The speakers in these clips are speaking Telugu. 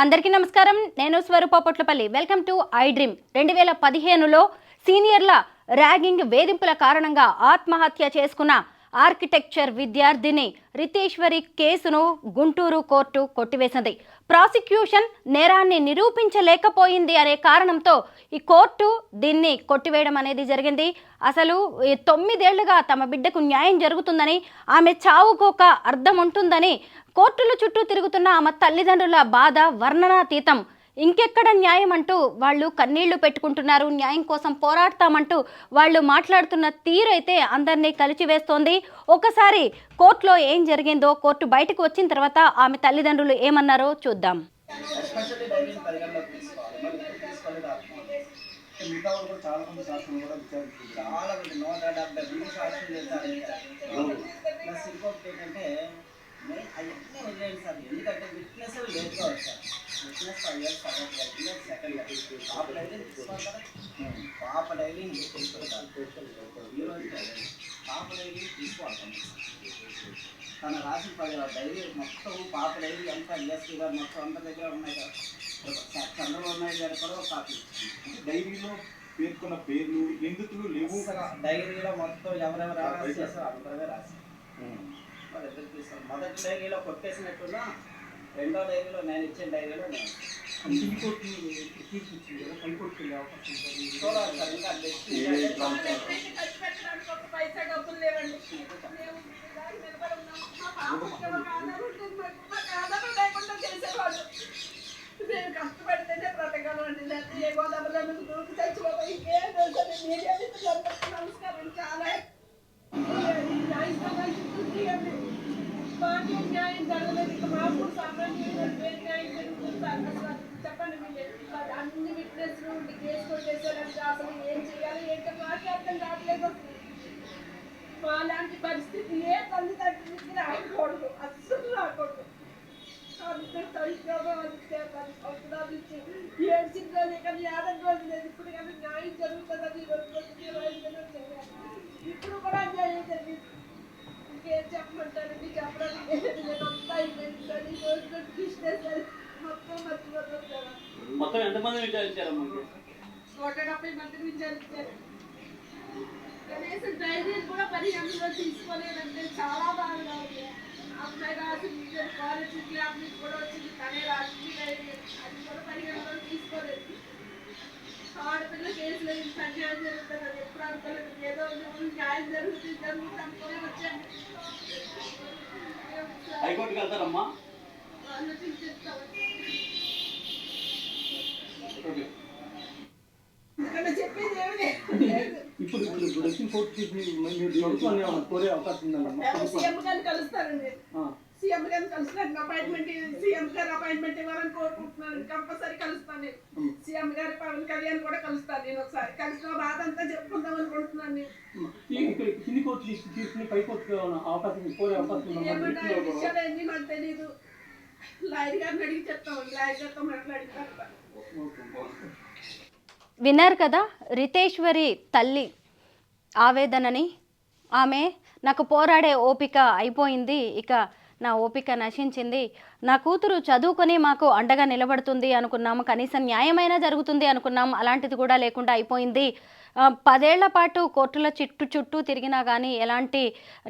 అందరికీ నమస్కారం. నేను Swaroopa Potlapalli. Welcome to I dream రెండు వేల పదిహేనులో సీనియర్ల ర్యాగింగ్ వేధింపుల కారణంగా ఆత్మహత్య చేసుకున్న ఆర్కిటెక్చర్ విద్యార్థిని రితేశ్వరి కేసును గుంటూరు కోర్టు కొట్టివేసింది. ప్రాసిక్యూషన్ నేరాన్ని నిరూపించలేకపోయింది అనే కారణంతో ఈ కోర్టు దీన్ని కొట్టివేయడం అనేది జరిగింది. అసలు ఈ తొమ్మిదేళ్ళుగా తమ బిడ్డకు న్యాయం జరుగుతుందని ఆమె చావుకోక అర్థం ఉంటుందని కోర్టుల చుట్టూ తిరుగుతున్న ఆమె తల్లిదండ్రుల బాధ వర్ణనాతీతం. ఇంకెక్కడ న్యాయం అంటూ వాళ్ళు కన్నీళ్ళు పెట్టుకుంటున్నారు. న్యాయం కోసం పోరాడతామంటూ వాళ్ళు మాట్లాడుతున్న తీరైతే అందరినీ కలిచివేస్తోంది. ఒకసారి కోర్టులో ఏం జరిగిందో కోర్టు బయటకు వచ్చిన తర్వాత ఆమె తల్లిదండ్రులు ఏమన్నారో చూద్దాం. చాలా అవన్నీ సార్ ఎందుకంటే విట్నెస్ లేట్గా వచ్చారు విట్నెస్ ఫైవ్ ఇయర్స్ తర్వాత విట్నెస్ సెకండ్ పాప డైరీ పాప డైరీ పాప డైరీ తీసుకోవాలి తన రాసి పది డైరీ మొత్తం పాప డైరీ అంతా ఎస్పీ గారు మొత్తం అందరి దగ్గర ఉన్నాయి కదా చంద్రబాబు నాయుడు గారు కూడా ఒక కాపీ డైరీలో పేర్కొన్న పేర్లు నిందితులు లేవు డైరీలో మొత్తం ఎవరెవరు రాసి చేస్తారో అందరమే రాశారు మరి ఇద్దరు తీసుకోండి మొదటి డైరీలో కొట్టేసినట్టున్నా రెండో డైరీలో నేను ఇచ్చిన డైరీలో నేను. చూడాలి సార్ ఇంకా లేవండి. మేము. మా కష్టపడితేనే బ్రతకాలం అండి లేకపోతే ఏ గోదావరిలో దూకి చచ్చిపోతాం ఇంకేం తెలుసు మీడియా నమస్కారం. చాలా. మాకు న్యాయం జరగలేదు. ఇక మాకు కూడా ఏ న్యాయం జరుగుతుంది అసలు చెప్పండి మీరు అన్ని విట్నెస్లు ఉండి కేసు కొట్టేసారంటే అసలు ఏం చేయాలి? ఏంటో మాకే అర్థం కావట్లేదు. అసలు పరిస్థితి ఏ తల్లిదండ్రులకి రాకూడదు అస్సలు రాకూడదు. అంత సంక్షోభం అంతే పది సంవత్సరాలు ఇచ్చి రోజు లేదు. ఇప్పుడు కానీ న్యాయం జరుగుతుంది అది ఇప్పుడు కూడా న్యాయం జరిగింది చెప్పమంటారు మీకు ఏమీ లేదు. అంతా అయిపోయింది సార్ రోజు రోజు కృష్ణేశ్వరి మొత్తం మర్చిపోతుంది సార్. మొత్తం ఎంతమంది విచారించారమ్మా నూట డెబ్బై మందిని విచారించారు. కనీసం డైరీలు కూడా పరిగణలో తీసుకోలేదంటే చాలా బాధగా ఉంది. అమ్మాయి రాసింది కాలేజ్ క్లాస్ కూడా వచ్చింది తనే రాసింది అది కూడా పరిగణలో తీసుకోలేదు. ఆడపిల్ల కేసులో ఇంత అన్యాయం జరుగుతుంది. అది ఎప్పుడు అనుకోలేదు. ఏదో నువ్వు న్యాయం జరుగుతుంది. జరుగుతుంది అనుకుని వచ్చాను హైకోర్టుకి వెళ్తారమ్మా? చెప్పేది ఏమి లేదు. ఇప్పుడు ఇప్పుడు ఇప్పుడు వచ్చిన కోర్టు కోరే అవకాశం గారిని కలుస్తారండి. సీఎం గారిని కలుస్తాను అపాయింట్మెంట్ సీఎం గారు అపాయింట్మెంట్ ఇవ్వాలని కోరుకుంటున్నాను. కంపల్సరీ కలుస్తాను నేను. సీఎం గారి పవన్ కళ్యాణ్ కూడా కలుస్తాను నేను ఒకసారి. కలిసిన బాధ అంతా చెప్పుకుందాం అనుకుంటున్నాను నేను. ఈ- ఇక్కడ కింది కోర్టు తీర్పు తీర్పుని పై కోర్టుకి ఏమన్నా అవకాశం కోరే అవకాశం ఉందమ్మా ఏమంటే వీటిలో ఈ విషయాలు అన్నీ నాకు తెలీదు. లాయర్ గారిని అడిగి చెప్తాం. లాయర్ గారితో మాట్లాడి చెప్తాను ఓకే. విన్నారు కదా రితేశ్వరి తల్లి ఆవేదనని? ఆమె నాకు పోరాడే ఓపిక అయిపోయింది. ఇక నా ఓపిక నశించింది. నా కూతురు చదువుకొని మాకు అండగా నిలబడుతుంది అనుకున్నాము కనీసం న్యాయమైనా జరుగుతుంది అనుకున్నాం. అలాంటిది కూడా లేకుండా అయిపోయింది. పదేళ్ళ పాటు కోర్టుల చుట్టూ చుట్టూ తిరిగినా కానీ ఎలాంటి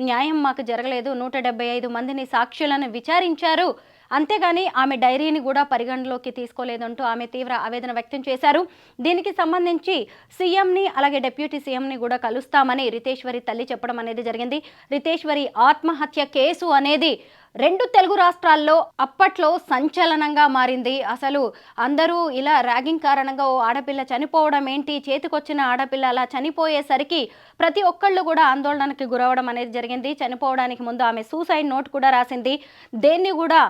న్యాయం మాకు జరగలేదు. నూట డెబ్బై ఐదు మందిని సాక్షులను విచారించారు. అంతేగాని ఆమె డైరీని కూడా పరిగణలోకి తీసుకోలేదంటూ ఆమె తీవ్ర ఆవేదన వ్యక్తం చేశారు. దీనికి సంబంధించి సీఎంని అలాగే డిప్యూటీ సీఎంని కూడా కలుస్తామని రితేశ్వరి తల్లి చెప్పడం అనేది జరిగింది. రితేశ్వరి ఆత్మహత్య కేసు అనేది రెండు తెలుగు రాష్ట్రాల్లో అప్పట్లో సంచలనంగా మారింది. అసలు అందరూ ఇలా ర్యాగింగ్ కారణంగా ఓ ఆడపిల్ల చనిపోవడం ఏంటి? చేతికొచ్చిన ఆడపిల్ల అలా చనిపోయేసరికి ప్రతి ఒక్కళ్ళు కూడా ఆందోళనకి గురవడం అనేది జరిగింది. చనిపోవడానికి ముందు ఆమె సూసైడ్ నోట్ కూడా రాసింది. దేన్ని కూడా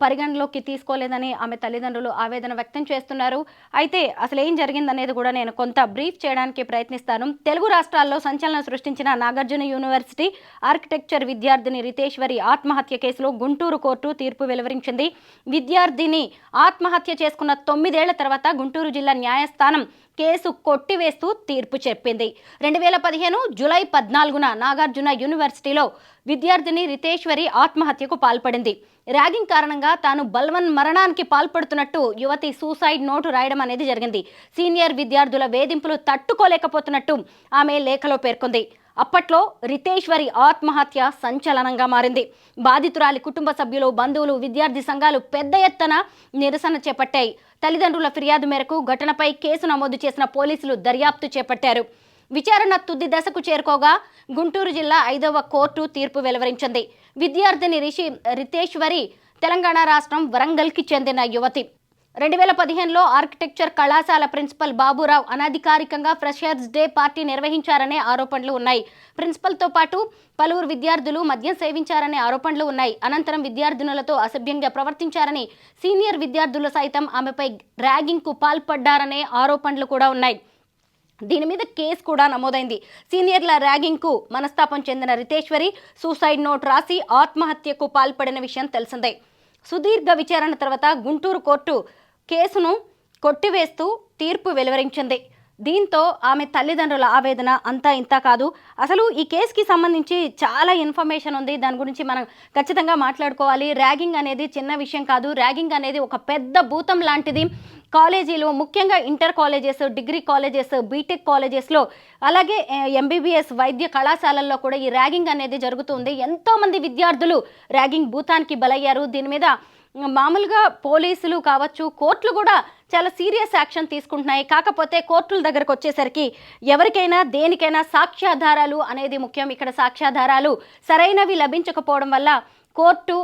పరిగణలోకి తీసుకోలేదని ఆమె తల్లిదండ్రులు ఆవేదన వ్యక్తం చేస్తున్నారు. అయితే అసలు ఏం జరిగిందనేది కూడా నేను కొంత బ్రీఫ్ చేయడానికి ప్రయత్నిస్తాను. తెలుగు రాష్ట్రాల్లో సంచలనం సృష్టించిన నాగార్జున యూనివర్సిటీ ఆర్కిటెక్చర్ విద్యార్థిని రితేశ్వరి ఆత్మహత్య కేసులో గుంటూరు కోర్టు తీర్పు వెలువరించింది. విద్యార్థిని ఆత్మహత్య చేసుకున్న తొమ్మిదేళ్ళ తర్వాత గుంటూరు జిల్లా న్యాయస్థానం కేసు కొట్టివేస్తూ తీర్పు చెప్పింది. రెండు వేల పదిహేను జూలై పద్నాలుగున నాగార్జున యూనివర్సిటీలో విద్యార్థిని రితేశ్వరి ఆత్మహత్యకు పాల్పడింది. ర్యాగింగ్ కారణంగా తాను బల్వన్ మరణానికి పాల్పడుతున్నట్టు యువతి సూసైడ్ నోటు రాయడం అనేది జరిగింది. సీనియర్ విద్యార్థుల వేధింపులు తట్టుకోలేకపోతున్నట్టు ఆమె లేఖలో పేర్కొంది. అప్పట్లో రితేశ్వరి ఆత్మహత్య సంచలనంగా మారింది. బాధితురాలి కుటుంబ సభ్యులు బంధువులు విద్యార్థి సంఘాలు పెద్ద ఎత్తున నిరసన చేపట్టాయి. తల్లిదండ్రుల ఫిర్యాదు మేరకు ఘటనపై కేసు నమోదు చేసిన పోలీసులు దర్యాప్తు చేపట్టారు. విచారణ తుది దశకు చేరుకోగా గుంటూరు జిల్లా ఐదవ కోర్టు తీర్పు వెలువరించింది. విద్యార్థిని రిషి రితేశ్వరి తెలంగాణ రాష్ట్రం వరంగల్కి చెందిన యువతి. రెండు వేల పదిహేనులో ఆర్కిటెక్చర్ కళాశాల ప్రిన్సిపల్ బాబురావు అనధికారికంగా ఫ్రెషర్స్ డే పార్టీ నిర్వహించారనే ఆరోపణలు ఉన్నాయి. ప్రిన్సిపల్తో పాటు పలువురు విద్యార్థులు మద్యం సేవించారనే ఆరోపణలు ఉన్నాయి. అనంతరం విద్యార్థినులతో అసభ్యంగా ప్రవర్తించారని సీనియర్ విద్యార్థులు సైతం ఆమెపై ర్యాగింగ్కు పాల్పడ్డారనే ఆరోపణలు కూడా ఉన్నాయి. దీని మీద కేసు కూడా నమోదైంది. సీనియర్ల ర్యాగింగ్కు మనస్తాపం చెందిన రితేశ్వరి సూసైడ్ నోట్ రాసి ఆత్మహత్యకు పాల్పడిన విషయం తెలిసిందే. సుదీర్ఘ విచారణ తర్వాత గుంటూరు కోర్టు కేసును కొట్టివేస్తూ తీర్పు వెలువరించింది. దీంతో ఆమె తల్లిదండ్రుల ఆవేదన అంతా ఇంత కాదు. అసలు ఈ కేసుకి సంబంధించి చాలా ఇన్ఫర్మేషన్ ఉంది. దాని గురించి మనం ఖచ్చితంగా మాట్లాడుకోవాలి. ర్యాగింగ్ అనేది చిన్న విషయం కాదు. ర్యాగింగ్ అనేది ఒక పెద్ద భూతం లాంటిది. కాలేజీలు ముఖ్యంగా inter colleges degree colleges BTech కాలేజెస్లో అలాగే ఎంబీబీఎస్ వైద్య కళాశాలల్లో కూడా ఈ ర్యాగింగ్ అనేది జరుగుతుంది ఎంతోమంది విద్యార్థులు ర్యాగింగ్ భూతానికి బలయ్యారు. దీని మీద మామూలుగా పోలీసులు కావచ్చు కోర్టులు కూడా చాలా సీరియస్ యాక్షన్ తీసుకుంటున్నాయి. కాకపోతే కోర్టుల దగ్గరకు వచ్చేసరికి ఎవరికైనా దేనికైనా సాక్ష్యాధారాలు అనేది ముఖ్యం. ఇక్కడ సాక్ష్యాధారాలు సరైనవి లభించకపోవడం వల్ల కోర్టు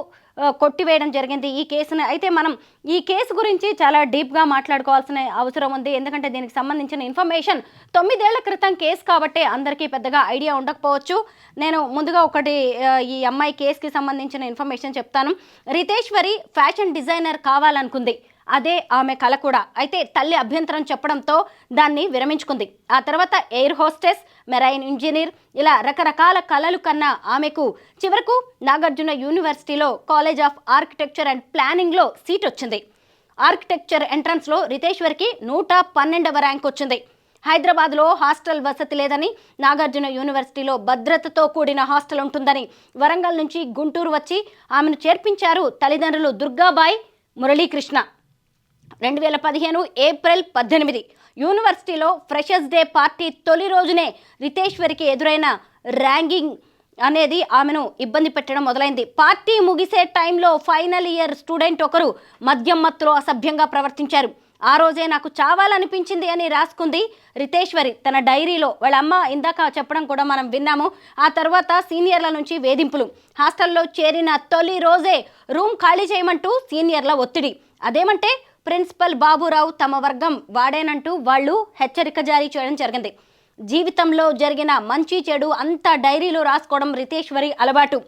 కొట్టివేయడం జరిగింది ఈ కేసును. అయితే మనం ఈ కేసు గురించి చాలా డీప్గా మాట్లాడుకోవాల్సిన అవసరం ఉంది. ఎందుకంటే దీనికి సంబంధించిన ఇన్ఫర్మేషన్ తొమ్మిదేళ్ళ క్రితం కేసు కాబట్టి అందరికీ పెద్దగా ఐడియా ఉండకపోవచ్చు. నేను ముందుగా ఒకటి ఈ అమ్మాయి కేసుకి సంబంధించిన ఇన్ఫర్మేషన్ చెప్తాను. రితేశ్వరి ఫ్యాషన్ డిజైనర్ కావాలనుకుంది. అదే ఆమె కల కూడా. అయితే తల్లి అభ్యంతరం చెప్పడంతో దాన్ని విరమించుకుంది. ఆ తర్వాత ఎయిర్ హోస్టెస్ మెరైన్ ఇంజనీర్ ఇలా రకరకాల కళలు కన్నా ఆమెకు చివరకు నాగార్జున యూనివర్సిటీలో కాలేజ్ ఆఫ్ ఆర్కిటెక్చర్ అండ్ ప్లానింగ్లో సీట్ వచ్చింది. ఆర్కిటెక్చర్ ఎంట్రన్స్లో రితేశ్వర్కి నూట పన్నెండవ ర్యాంక్ వచ్చింది. హైదరాబాద్లో హాస్టల్ వసతి లేదని నాగార్జున యూనివర్సిటీలో భద్రతతో కూడిన హాస్టల్ ఉంటుందని వరంగల్ నుంచి గుంటూరు వచ్చి ఆమెను చేర్పించారు తల్లిదండ్రులు దుర్గాబాయ్ మురళీకృష్ణ. రెండు వేల పదిహేను ఏప్రిల్ పద్దెనిమిది. యూనివర్సిటీలో ఫ్రెషర్స్ డే పార్టీ తొలి రోజునే రితేశ్వరికి ఎదురైన ర్యాంగింగ్ అనేది ఆమెను ఇబ్బంది పెట్టడం మొదలైంది. పార్టీ ముగిసే టైంలో ఫైనల్ ఇయర్ స్టూడెంట్ ఒకరు మద్యం మత్తులో అసభ్యంగా ప్రవర్తించారు. ఆ రోజే నాకు చావాలనిపించింది అని రాసుకుంది రితేశ్వరి తన డైరీలో వాళ్ళ అమ్మ ఇందాక చెప్పడం కూడా మనం విన్నాము. ఆ తర్వాత సీనియర్ల నుంచి వేధింపులు. హాస్టల్లో చేరిన తొలి రోజే రూమ్ ఖాళీ చేయమంటూ సీనియర్ల ఒత్తిడి. అదేమంటే ప్రిన్సిపల్ బాబురావు తమ వర్గం వాడేనంటూ వాళ్ళు హెచ్చరిక జారీ చేయడం జరిగింది. జీవితంలో జరిగిన మంచి చెడు అంతా డైరీలో రాసుకోవడం రితేశ్వరి అలవాటు.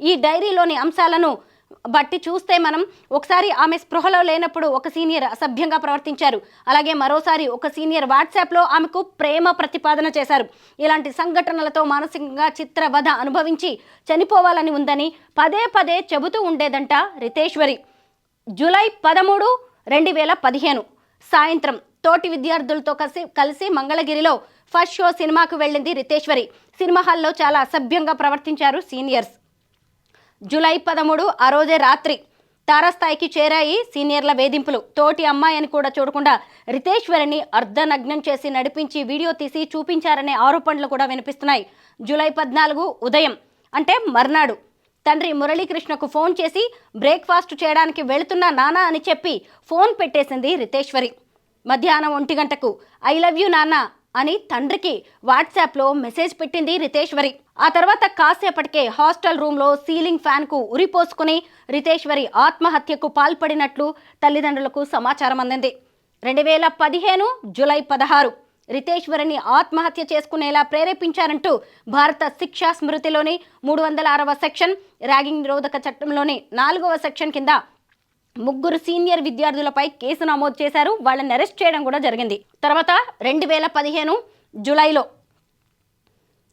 ఈ డైరీలోని అంశాలను బట్టి చూస్తే మనం ఒకసారి ఆమె స్పృహలో లేనప్పుడు ఒక సీనియర్ అసభ్యంగా ప్రవర్తించారు. అలాగే మరోసారి ఒక సీనియర్ వాట్సాప్లో ఆమెకు ప్రేమ ప్రతిపాదన చేశారు. ఇలాంటి సంఘటనలతో మానసికంగా చిత్రవధ అనుభవించి చనిపోవాలని ఉందని పదే పదే చెబుతూ ఉండేదంట రితేశ్వరి. జూలై పదమూడు రెండు వేల పదిహేను సాయంత్రం తోటి విద్యార్థులతో కలిసి కలిసి మంగళగిరిలో ఫస్ట్ షో సినిమాకు వెళ్ళింది రితేశ్వరి. సినిమా హాల్లో చాలా అసభ్యంగా ప్రవర్తించారు సీనియర్స్. జూలై పదమూడు ఆ రోజే రాత్రి తారాస్థాయికి చేరాయి సీనియర్ల వేధింపులు. తోటి అమ్మాయిని కూడా చూడకుండా రితేశ్వరిని అర్ధనగ్నం చేసి నడిపించి వీడియో తీసి చూపించారనే ఆరోపణలు కూడా వినిపిస్తున్నాయి. జూలై పద్నాలుగు ఉదయం అంటే మర్నాడు తండ్రి మురళీకృష్ణకు ఫోన్ చేసి బ్రేక్ఫాస్ట్ చేయడానికి వెళుతున్న నానా అని చెప్పి ఫోన్ పెట్టేసింది రితేశ్వరి. మధ్యాహ్నం ఒంటి గంటకు ఐ లవ్ యూ నాన్న అని తండ్రికి వాట్సాప్లో మెసేజ్ పెట్టింది రితేశ్వరి. ఆ తర్వాత కాసేపటికే హాస్టల్ రూమ్లో సీలింగ్ ఫ్యాన్కు ఉరిపోసుకుని రితేశ్వరి ఆత్మహత్యకు పాల్పడినట్లు తల్లిదండ్రులకు సమాచారం అందింది. రెండు వేల పదిహేను జులై పదహారు. రితేశ్వరిని ఆత్మహత్య చేసుకునేలా ప్రేరేపించారంటూ భారత శిక్షా స్మృతిలోని మూడు వందల ఆరవ సెక్షన్ ర్యాగింగ్ నిరోధక చట్టంలోని నాలుగవ సెక్షన్ కింద ముగ్గురు సీనియర్ విద్యార్థులపై కేసు నమోదు చేశారు. వాళ్ళని అరెస్ట్ చేయడం కూడా జరిగింది. తర్వాత రెండు వేల పదిహేను జూలైలో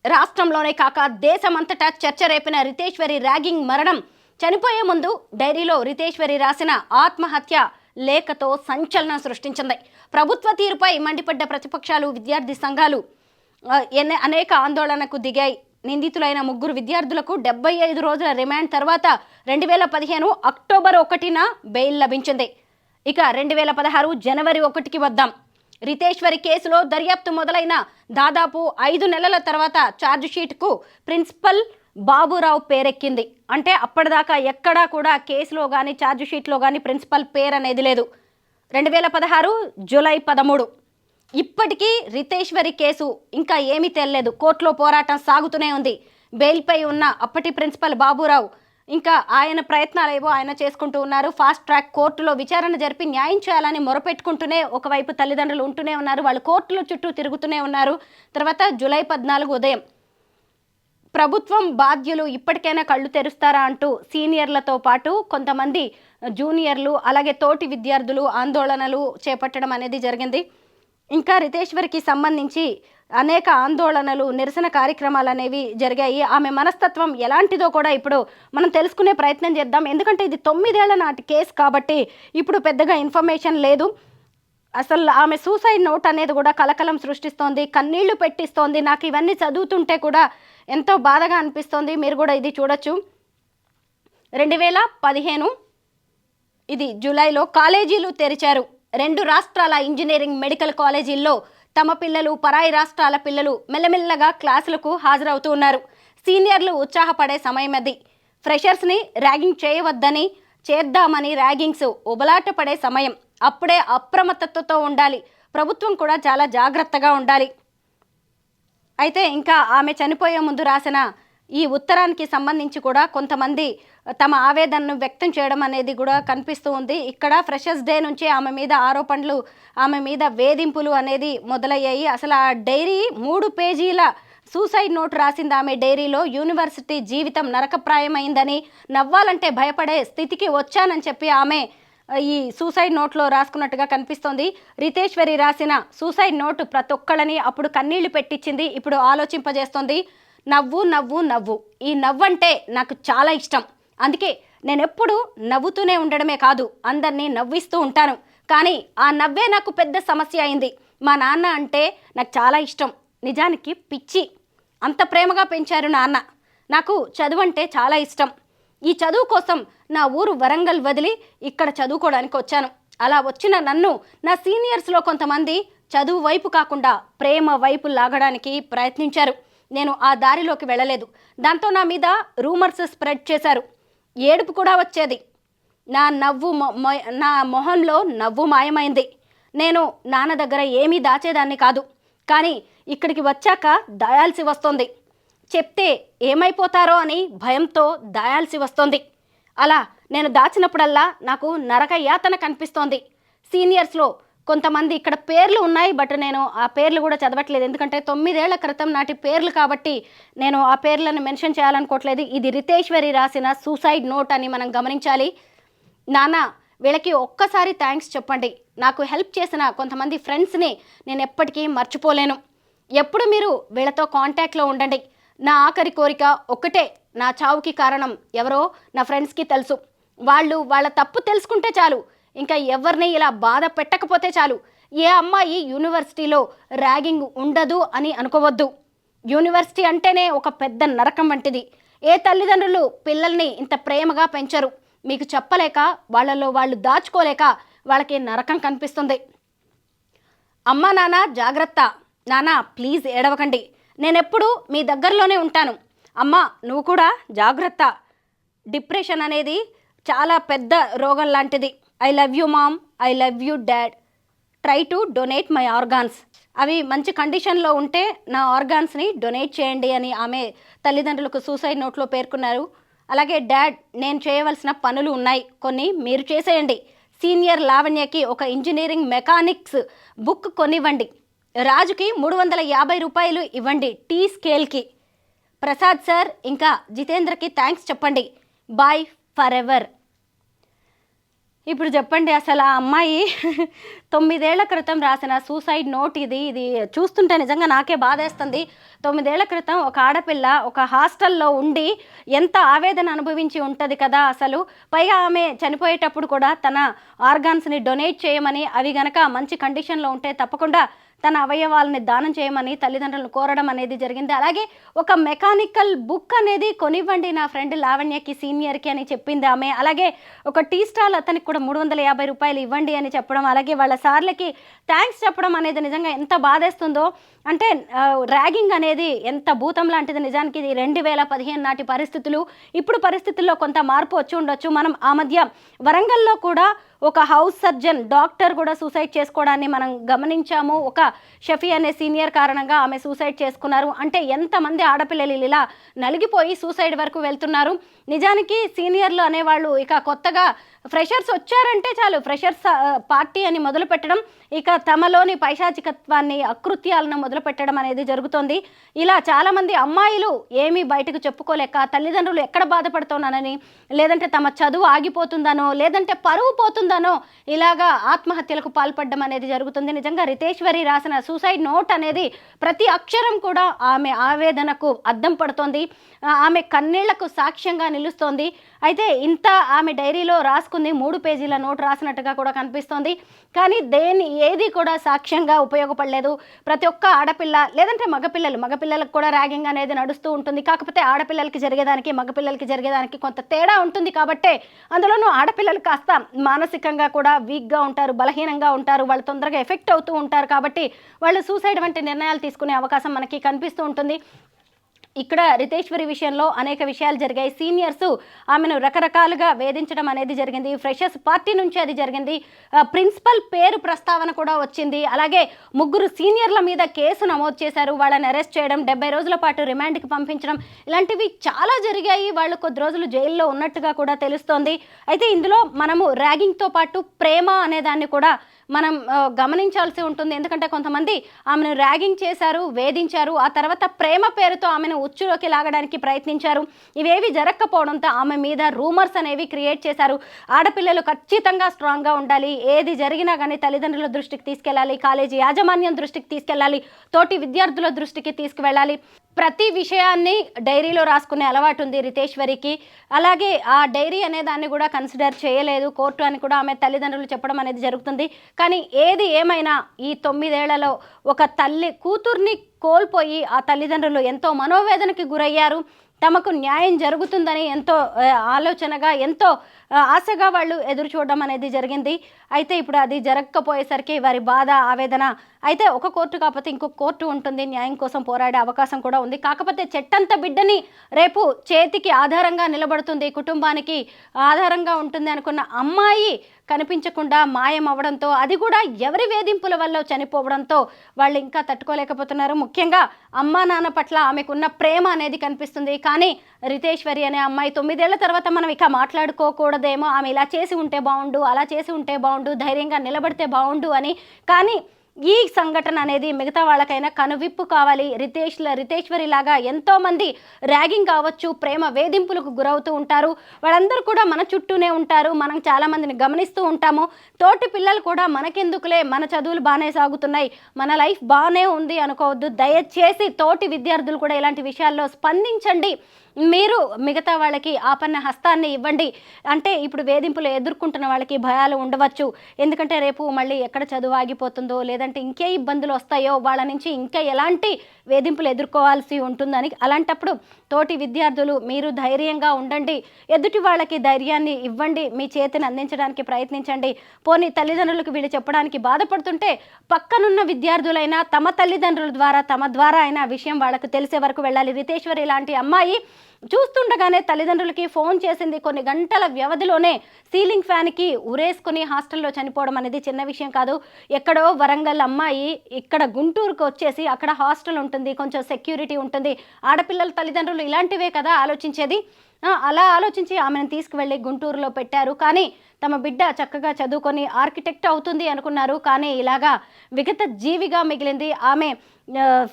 రాష్ట్రంలోనే కాక దేశమంతటా చర్చ రేపిన రితేశ్వరి ర్యాగింగ్ మరణం చనిపోయే ముందు డైరీలో రితేశ్వరి రాసిన ఆత్మహత్య లేఖతో సంచలనం సృష్టించింది. ప్రభుత్వ తీరుపై మండిపడ్డ ప్రతిపక్షాలు విద్యార్థి సంఘాలు ఎన్ని అనేక ఆందోళనకు దిగాయి. నిందితులైన ముగ్గురు విద్యార్థులకు డెబ్బై ఐదు రోజుల రిమాండ్ తర్వాత రెండు వేల పదిహేను అక్టోబర్ ఒకటిన బెయిల్ లభించింది. ఇక రెండు వేల పదహారు జనవరి ఒకటికి వద్దాం. రితేశ్వరి కేసులో దర్యాప్తు మొదలైన దాదాపు ఐదు నెలల తర్వాత ఛార్జ్షీట్కు ప్రిన్సిపల్ బాబురావు పేరెక్కింది. అంటే అప్పటిదాకా ఎక్కడా కూడా కేసులో కానీ ఛార్జ్షీట్లో కానీ ప్రిన్సిపల్ పేరు అనేది లేదు. రెండు వేల పదహారు జూలై పదమూడు. ఇప్పటికీ రితేశ్వరి కేసు ఇంకా ఏమీ తేలలేదు. కోర్టులో పోరాటం సాగుతూనే ఉంది. బెయిల్పై ఉన్న అప్పటి ప్రిన్సిపల్ బాబురావు ఇంకా ఆయన ప్రయత్నాలు ఏవో ఆయన చేసుకుంటూ ఉన్నారు. ఫాస్ట్ ట్రాక్ కోర్టులో విచారణ జరిపి న్యాయం చేయాలని మొరపెట్టుకుంటూనే ఒకవైపు తల్లిదండ్రులు ఉంటూనే ఉన్నారు. వాళ్ళు కోర్టుల చుట్టూ తిరుగుతూనే ఉన్నారు. తర్వాత జూలై పద్నాలుగు ఉదయం ప్రభుత్వం బాధ్యులు ఇప్పటికైనా కళ్ళు తెరుస్తారా అంటూ సీనియర్లతో పాటు కొంతమంది జూనియర్లు అలాగే తోటి విద్యార్థులు ఆందోళనలు చేపట్టడం అనేది జరిగింది. ఇంకా రితేశ్వరికి సంబంధించి అనేక ఆందోళనలు నిరసన కార్యక్రమాలు అనేవి జరిగాయి. ఆమె మనస్తత్వం ఎలాంటిదో కూడా ఇప్పుడు మనం తెలుసుకునే ప్రయత్నం చేద్దాం. ఎందుకంటే ఇది తొమ్మిదేళ్ళ నాటి కేసు కాబట్టి ఇప్పుడు పెద్దగా ఇన్ఫర్మేషన్ లేదు. అసలు ఆమె సూసైడ్ నోట్ అనేది కూడా కలకలం సృష్టిస్తోంది కన్నీళ్ళు పెట్టిస్తోంది. నాకు ఇవన్నీ చదువుతుంటే కూడా ఎంతో బాధగా అనిపిస్తోంది. మీరు కూడా ఇది చూడొచ్చు. రెండు వేల పదిహేను ఇది జూలైలో కాలేజీలు తెరిచారు. రెండు రాష్ట్రాల ఇంజనీరింగ్ మెడికల్ కాలేజీల్లో తమ పిల్లలు పరాయి రాష్ట్రాల పిల్లలు మెల్లమెల్లగా క్లాసులకు హాజరవుతూ ఉన్నారు. సీనియర్లు ఉత్సాహపడే సమయం అది. ఫ్రెషర్స్ని ర్యాగింగ్ చేయవద్దని చేద్దామని ర్యాగింగ్స్ ఉబలాట పడే సమయం. అప్పుడే అప్రమత్తతతో ఉండాలి. ప్రభుత్వం కూడా చాలా జాగ్రత్తగా ఉండాలి. అయితే ఇంకా ఆమె చనిపోయే ముందు రాసిన ఈ ఉత్తరానికి సంబంధించి కూడా కొంతమంది తమ ఆవేదనను వ్యక్తం చేయడం అనేది కూడా కనిపిస్తూ ఉంది. ఇక్కడ ఫ్రెషర్స్ డే నుంచి ఆమె మీద ఆరోపణలు ఆమె మీద వేధింపులు అనేది మొదలయ్యాయి. అసలు ఆ డైరీ మూడు పేజీల సూసైడ్ నోట్ రాసింది ఆమె డైరీలో. యూనివర్సిటీ జీవితం నరకప్రాయమైందని నవ్వాలంటే భయపడే స్థితికి వచ్చానని చెప్పి ఆమె ఈ సూసైడ్ నోట్లో రాసుకున్నట్టుగా కనిపిస్తోంది. రితేశ్వరి రాసిన సూసైడ్ నోటు ప్రతి ఒక్కళ్ళని అప్పుడు కన్నీళ్ళు పెట్టించింది ఇప్పుడు ఆలోచింపజేస్తోంది. నవ్వు నవ్వు నవ్వు. ఈ నవ్వంటే నాకు చాలా ఇష్టం. అందుకే నేను ఎప్పుడు నవ్వుతూనే ఉండడమే కాదు అందరినీ నవ్విస్తూ ఉంటాను. కానీ ఆ నవ్వే నాకు పెద్ద సమస్య అయింది. మా నాన్న అంటే నాకు చాలా ఇష్టం. నిజానికి పిచ్చి. అంత ప్రేమగా పెంచారు నాన్న. నాకు చదువు అంటే చాలా ఇష్టం. ఈ చదువు కోసం నా ఊరు వరంగల్ వదిలి ఇక్కడ చదువుకోవడానికి వచ్చాను. అలా వచ్చిన నన్ను నా సీనియర్స్లో కొంతమంది చదువు వైపు కాకుండా ప్రేమ వైపు లాగడానికి ప్రయత్నించారు. నేను ఆ దారిలోకి వెళ్ళలేదు. దాంతో నా మీద రూమర్స్ స్ప్రెడ్ చేశారు. ఏడుపు కూడా వచ్చేది. నా నవ్వు మొ- నా మొహంలో నవ్వు మాయమైంది. నేను నాన్న దగ్గర ఏమీ దాచేదాన్ని కాదు. కానీ ఇక్కడికి వచ్చాక దాయాల్సి వస్తుంది. చెప్తే ఏమైపోతారో అని భయంతో దాయాల్సి వస్తుంది. అలా నేను దాచినప్పుడల్లా నాకు నరక యాతన కనిపిస్తోంది. సీనియర్స్లో కొంతమంది ఇక్కడ పేర్లు ఉన్నాయి బట్ నేను ఆ పేర్లు కూడా చదవట్లేదు. ఎందుకంటే తొమ్మిదేళ్ళ క్రితం నాటి పేర్లు కాబట్టి నేను ఆ పేర్లను మెన్షన్ చేయాలనుకోవట్లేదు. ఇది రితేశ్వరి రాసిన సూసైడ్ నోట్ అని మనం గమనించాలి. నాన్న వీళ్ళకి ఒక్కసారి థ్యాంక్స్ చెప్పండి. నాకు హెల్ప్ చేసిన కొంతమంది ఫ్రెండ్స్ని నేను ఎప్పటికీ మర్చిపోలేను. ఎప్పుడు మీరు వీళ్ళతో కాంటాక్ట్లో ఉండండి. నా ఆఖరి కోరిక ఒక్కటే నా చావుకి కారణం ఎవరో నా ఫ్రెండ్స్కి తెలుసు. వాళ్ళు వాళ్ళ తప్పు తెలుసుకుంటే చాలు. ఇంకా ఎవరిని ఇలా బాధ పెట్టకపోతే చాలు. ఏ అమ్మాయి యూనివర్సిటీలో ర్యాగింగ్ ఉండదు అని అనుకోవద్దు. యూనివర్సిటీ అంటేనే ఒక పెద్ద నరకం వంటిది. ఏ తల్లిదండ్రులు పిల్లల్ని ఇంత ప్రేమగా పెంచరు. మీకు చెప్పలేక వాళ్ళలో వాళ్ళు దాచుకోలేక వాళ్ళకి నరకం కనిపిస్తుంది. అమ్మా నాన్న జాగ్రత్త. నాన్న ప్లీజ్ ఏడవకండి. నేనెప్పుడు మీ దగ్గరలోనే ఉంటాను. అమ్మా నువ్వు కూడా జాగ్రత్త. డిప్రెషన్ అనేది చాలా పెద్ద రోగం లాంటిది. I love you mom. I love you dad. Try to donate my organs. అవి మంచి కండిషన్లో ఉంటే నా ఆర్గాన్స్ని డొనేట్ చేయండి అని ఆమె తల్లిదండ్రులకు సూసైడ్ నోట్లో పేర్కొన్నారు. అలాగే డాడ్ నేను చేయవలసిన పనులు ఉన్నాయి. కొన్ని మీరు చేసేయండి. సీనియర్ లావణ్యకి ఒక ఇంజనీరింగ్ మెకానిక్స్ బుక్ కొనివ్వండి. రాజుకి మూడు వందల యాభై రూపాయలు ఇవ్వండి టీ స్కేల్కి. ప్రసాద్ సార్ ఇంకా జితేంద్రకి థ్యాంక్స్ చెప్పండి. బాయ్ ఫర్ ఎవర్ ఇప్పుడు చెప్పండి అసలు ఆ అమ్మాయి తొమ్మిదేళ్ళ క్రితం రాసిన సూసైడ్ నోట్ ఇది ఇది చూస్తుంటే నిజంగా నాకే బాధేస్తుంది. తొమ్మిదేళ్ళ క్రితం ఒక ఆడపిల్ల ఒక హాస్టల్లో ఉండి ఎంత ఆవేదన అనుభవించి ఉంటుంది కదా అసలు. పైగా ఆమె చనిపోయేటప్పుడు కూడా తన ఆర్గాన్స్ని డొనేట్ చేయమని అవి గనక మంచి కండిషన్లో ఉంటే తప్పకుండా తన అవయవాలని దానం చేయమని తల్లిదండ్రులను కోరడం అనేది జరిగింది. అలాగే ఒక మెకానికల్ బుక్ అనేది కొనివ్వండి నా ఫ్రెండ్ లావణ్యకి సీనియర్కి అని చెప్పింది ఆమె. అలాగే ఒక టీ స్టాల్ అతనికి కూడా మూడు వందల యాభై రూపాయలు ఇవ్వండి అని చెప్పడం అలాగే వాళ్ళ సార్లకి థ్యాంక్స్ చెప్పడం అనేది నిజంగా ఎంత బాధేస్తుందో. అంటే ర్యాగింగ్ అనేది ఎంత భూతం లాంటిది నిజానికి ఇది రెండు వేల పదిహేను నాటి పరిస్థితులు. ఇప్పుడు పరిస్థితుల్లో కొంత మార్పు వచ్చి ఉండొచ్చు. మనం ఆ మధ్య వరంగల్లో కూడా ఒక హౌస్ సర్జన్ డాక్టర్ కూడా సూసైడ్ చేసుకోవడాన్ని మనం గమనించాము. ఒక షఫీ అనే సీనియర్ కారణంగా ఆమె సూసైడ్ చేసుకున్నారు. అంటే ఎంతమంది ఆడపిల్లలు ఇలా నలిగిపోయి సూసైడ్ వరకు వెళ్తున్నారు. నిజానికి సీనియర్లు అనేవాళ్ళు ఇక కొత్తగా ఫ్రెషర్స్ వచ్చారంటే చాలు. ఫ్రెషర్స్ పార్టీ అని మొదలు పెట్టడం ఇక తమలోని పైశాచికత్వాన్ని అకృత్యాలను మొదలు పెట్టడం అనేది జరుగుతోంది. ఇలా చాలామంది అమ్మాయిలు ఏమీ బయటకు చెప్పుకోలేక తల్లిదండ్రులు ఎక్కడ బాధపడుతున్నానని లేదంటే తమ చదువు ఆగిపోతుందనో లేదంటే పరువు పోతుందో పోతుందనో ఇలాగా ఆత్మహత్యలకు పాల్పడడం అనేది జరుగుతుంది. నిజంగా రితేశ్వరి రాసిన సూసైడ్ నోట్ అనేది ప్రతి అక్షరం కూడా ఆమె ఆవేదనకు అద్దం పడుతోంది. ఆమె కన్నీళ్ళకు సాక్ష్యంగా నిలుస్తోంది. అయితే ఇంత ఆమె డైరీలో రాసుకుంది మూడు పేజీల నోట్ రాసినట్టుగా కూడా కనిపిస్తోంది. కానీ దేని ఏది కూడా సాక్ష్యంగా ఉపయోగపడలేదు. ప్రతి ఒక్క ఆడపిల్ల లేదంటే మగపిల్లలు మగపిల్లలకు కూడా ర్యాగింగ్ అనేది నడుస్తూ ఉంటుంది. కాకపోతే ఆడపిల్లలకి జరిగేదానికి మగపిల్లలకి జరిగేదానికి కొంత తేడా ఉంటుంది కాబట్టే అందులోనూ ఆడపిల్లలు కాస్త మానసిక మానసికంగా కూడా వీక్గా ఉంటారు బలహీనంగా ఉంటారు వాళ్ళు తొందరగా ఎఫెక్ట్ అవుతూ ఉంటారు కాబట్టి వాళ్ళు సూసైడ్ వంటి నిర్ణయాలు తీసుకునే అవకాశం మనకి కనిపిస్తూ ఉంటుంది. ఇక్కడ రితేశ్వరి విషయంలో అనేక విషయాలు జరిగాయి. సీనియర్స్ ఆమెను రకరకాలుగా వేధించడం అనేది జరిగింది. ఫ్రెషర్స్ పార్టీ నుంచి అది జరిగింది. ప్రిన్సిపల్ పేరు ప్రస్తావన కూడా వచ్చింది. అలాగే ముగ్గురు సీనియర్ల మీద కేసు నమోదు చేశారు. వాళ్ళని అరెస్ట్ చేయడం డెబ్బై రోజుల పాటు రిమాండ్కి పంపించడం ఇలాంటివి చాలా జరిగాయి. వాళ్ళు కొద్ది రోజులు జైల్లో ఉన్నట్టుగా కూడా తెలుస్తోంది. అయితే ఇందులో మనము ర్యాగింగ్తో పాటు ప్రేమ అనే దాన్ని కూడా మనం గమనించాల్సి ఉంటుంది. ఎందుకంటే కొంతమంది ఆమెను ర్యాగింగ్ చేశారు వేధించారు. ఆ తర్వాత ప్రేమ పేరుతో ఆమెను ఉచ్చులోకి లాగడానికి ప్రయత్నించారు. ఇవేవి జరగకపోవడంతో ఆమె మీద రూమర్స్ అనేవి క్రియేట్ చేశారు. ఆడపిల్లలు ఖచ్చితంగా స్ట్రాంగ్గా ఉండాలి. ఏది జరిగినా కానీ తల్లిదండ్రుల దృష్టికి తీసుకెళ్ళాలి. కాలేజీ యాజమాన్యం దృష్టికి తీసుకెళ్ళాలి. తోటి విద్యార్థుల దృష్టికి తీసుకువెళ్ళాలి. ప్రతి విషయాన్ని డైరీలో రాసుకునే అలవాటు ఉంది రితేశ్వరికి. అలాగే ఆ డైరీ అనే దాన్ని కూడా కన్సిడర్ చేయలేదు. కోర్టు అని కూడా ఆమె తల్లిదండ్రులు చెప్పడం అనేది జరుగుతుంది. కానీ ఏది ఏమైనా ఈ తొమ్మిదేళ్ళలో ఒక తల్లి కూతుర్ని కోల్పోయి ఆ తల్లిదండ్రులు ఎంతో మనోవేదనకి గురయ్యారు. తమకు న్యాయం జరుగుతుందని ఎంతో ఆలోచనగా ఎంతో ఆశగా వాళ్ళు ఎదురు చూడడం అనేది జరిగింది. అయితే ఇప్పుడు అది జరగకపోయేసరికి వారి బాధ ఆవేదన అయితే ఒక కోర్టు కాకపోతే ఇంకో కోర్టు ఉంటుంది. న్యాయం కోసం పోరాడే అవకాశం కూడా ఉంది. కాకపోతే చెట్టంత బిడ్డని రేపు చేతికి ఆధారంగా నిలబడుతుంది. కుటుంబానికి ఆధారంగా ఉంటుంది అనుకున్న అమ్మాయి కనిపించకుండా మాయం అవ్వడంతో అది కూడా ఎవరి వేధింపుల వల్ల చనిపోవడంతో వాళ్ళు ఇంకా తట్టుకోలేకపోతున్నారు. ముఖ్యంగా అమ్మా నాన్న పట్ల ఆమెకున్న ప్రేమ అనేది కనిపిస్తుంది. కానీ రితేశ్వరి అనే అమ్మాయి తొమ్మిదేళ్ళ తర్వాత మనం ఇక మాట్లాడుకోకూడదేమో. ఆమె ఇలా చేసి ఉంటే బాగుండు అలా చేసి ఉంటే బాగుండు ధైర్యంగా నిలబడితే బాగుండు అని. కానీ ఈ సంఘటన అనేది మిగతా వాళ్ళకైనా కనువిప్పు కావాలి. రితేష్ రితేశ్వరి లాగా ఎంతోమంది ర్యాగింగ్ కావచ్చు ప్రేమ వేధింపులకు గురవుతూ ఉంటారు. వాళ్ళందరూ కూడా మన చుట్టూనే ఉంటారు. మనం చాలామందిని గమనిస్తూ ఉంటాము. తోటి పిల్లలు కూడా మనకెందుకులే? మన చదువులు బాగానే సాగుతున్నాయి. మన లైఫ్ బాగానే ఉంది అనుకోవద్దు. దయచేసి తోటి విద్యార్థులు కూడా ఇలాంటి విషయాల్లో స్పందించండి. మీరు మిగతా వాళ్ళకి ఆపన్న హస్తాన్ని ఇవ్వండి. అంటే ఇప్పుడు వేధింపులు ఎదుర్కొంటున్న వాళ్ళకి భయాలు ఉండవచ్చు. ఎందుకంటే రేపు మళ్ళీ ఎక్కడ చదువు ఆగిపోతుందో లేదంటే ఇంకే ఇబ్బందులు వస్తాయో వాళ్ళ నుంచి ఇంకా ఎలాంటి వేధింపులు ఎదుర్కోవాల్సి ఉంటుందని అలాంటప్పుడు తోటి విద్యార్థులు మీరు ధైర్యంగా ఉండండి. ఎదుటి వాళ్ళకి ధైర్యాన్ని ఇవ్వండి. మీ చేతిని అందించడానికి ప్రయత్నించండి. పోనీ తల్లిదండ్రులకు వీళ్ళు చెప్పడానికి బాధపడుతుంటే పక్కనున్న విద్యార్థులైనా తమ తల్లిదండ్రుల ద్వారా తమ ద్వారా అయినా విషయం వాళ్ళకు తెలిసే వరకు వెళ్ళాలి. రితేశ్వరి లాంటి అమ్మాయి చూస్తుండగానే తల్లిదండ్రులకి ఫోన్ చేసింది కొన్ని గంటల వ్యవధిలోనే సీలింగ్ ఫ్యాన్కి ఉరేసుకుని హాస్టల్లో చనిపోవడం అనేది చిన్న విషయం కాదు. ఎక్కడో వరంగల్ అమ్మాయి ఇక్కడ గుంటూరుకు వచ్చేసి అక్కడ హాస్టల్ ఉంటుంది కొంచెం సెక్యూరిటీ ఉంటుంది. ఆడపిల్లల తల్లిదండ్రులు ఇలాంటివే కదా ఆలోచించేది? అలా ఆలోచించి ఆమెను తీసుకువెళ్ళి గుంటూరులో పెట్టారు. కానీ తమ బిడ్డ చక్కగా చదువుకొని ఆర్కిటెక్ట్ అవుతుంది అనుకున్నారు. కానీ ఇలాగా విగత జీవిగా మిగిలింది. ఆమె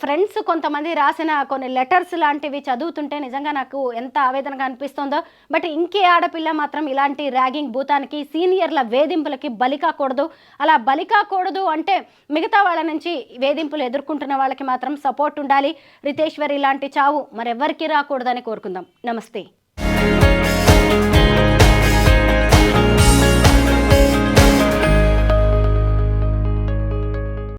ఫ్రెండ్స్ కొంతమంది రాసిన కొన్ని లెటర్స్ లాంటివి చదువుతుంటే నిజంగా నాకు ఎంత ఆవేదనగా అనిపిస్తుందో. బట్ ఇంకే ఆడపిల్ల మాత్రం ఇలాంటి ర్యాగింగ్ భూతానికి సీనియర్ల వేధింపులకి బలి కాకూడదు. అలా బలి కాకూడదు అంటే మిగతా వాళ్ళ నుంచి వేధింపులు ఎదుర్కొంటున్న వాళ్ళకి మాత్రం సపోర్ట్ ఉండాలి. రితేశ్వరి ఇలాంటి చావు మరెవ్వరికీ రాకూడదని కోరుకుందాం. నమస్తే.